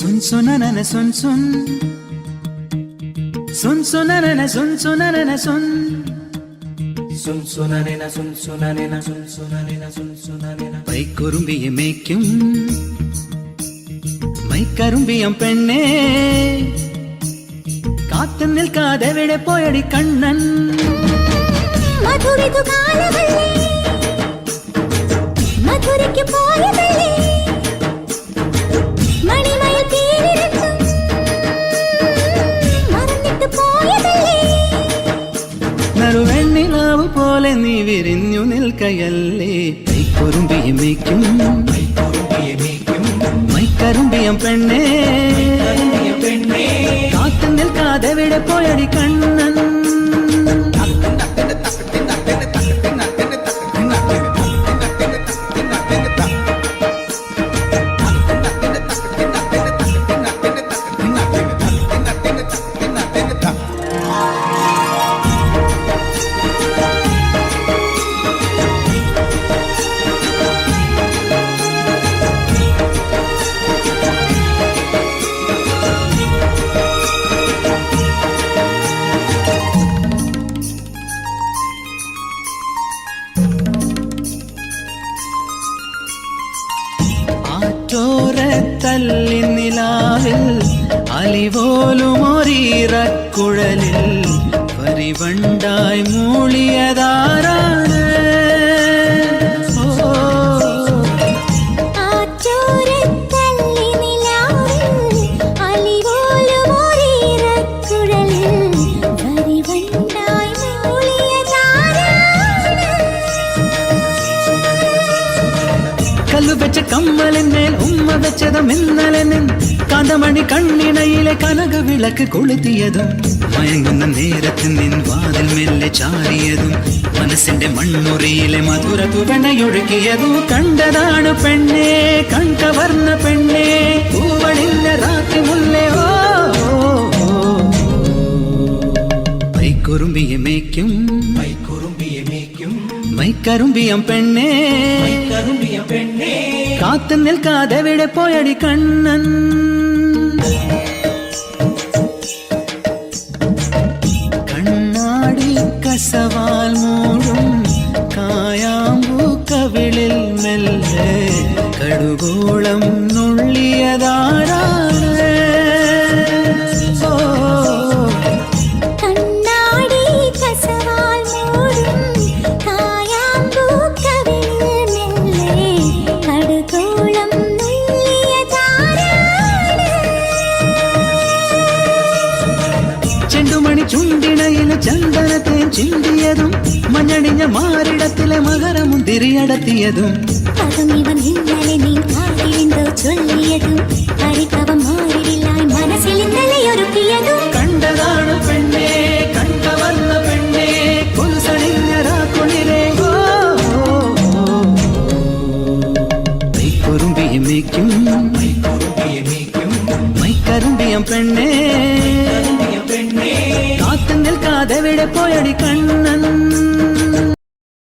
சுன் சுனன சுன் சுன். சுன் சுனன சுன் சுனன சுன். சுன் சுனன சுன் சுனன சுன் சுனன சுன் சுனன மைக்குரும்பியை மேய்க்கும். மைக்கரும்பியம் பெண்ணே. காத்து நிற்காத விட போயடி கண்ணன். மதுரை மதுரைக்கு போய் നറുവെണ്ണിലാവ് പോലെ നീ വിരിഞ്ഞു നിൽക്കയല്ലേ? കൈക്കുറുമ്പിയെ മേയ്ക്കും. മൈക്കറുമ്പിയം പെണ്ണേ. കാത്തു നിൽക്കാതെ വിടെ പോയടി കണ്ണൻ? ഓരത്തല്ലി നിലാവിൽ അലിപോലും ഒരീറക്കുഴലിൽ പരിവണ്ടായി മൂളിയതാരാ? വെച്ച കമ്മലിന്മേൽ ഉമ്മ വെച്ചതും ഇന്നലെ നിൻ കാന്തമണി കണ്ണിണയിലെ കനക വിളക്ക് കൊളുത്തിയതും മയങ്ങുന്ന നേരത്ത് നിൻ വാതിൽ മെല്ലെ ചാരിയതും മനസ്സിന്റെ മൺമുറിയിലെ മധുര തുവണയൊഴുക്കിയതും കണ്ടതാണ് പെണ്ണേ കൺകവർന്ന പെണ്ണേ. പൂവണിഞ്ഞ രാത്രി മുല്ലേ ഓ. കൈക്കുറുമ്പിയെ മേയ്ക്കും மைக்கரும்பியம் பெண்ணே. கரும்பியம் பெண்ணே. காத்தன்னில் காதை விட போயடி கண்ணன். ചുണ്ടിണയിലെ ചന്ദനത്തെ ചിന്തിയതും മഞ്ഞണിഞ്ഞ മാറിടത്തിലെ മകരമുന്തിരിയടത്തിയതും അതും ഇവൻ ഇന്നലെ നീ കാതിലെന്തോ ചൊല്ലിയതും പരിഭവം മാറിയില്ലായി മനസ്സിൽ ഇന്നലെ ഒരുക്കിയതും കണ്ടതാണ് പെണ്ണേ കണ്ടവന്ന പെണ്ണേ പുൽസണിഞ്ഞ രാക്കുളിരേ ഓ, ഓ, ഓ. മൈക്കുറുമ്പിയെ മേയ്ക്കും മൈക്കുറുമ്പിയെ മേയ്ക്കും മൈക്കറുമ്പിയം പെണ്ണേ കറുമ്പിയ പെണ്ണേ விட போயடி கண்ணன்.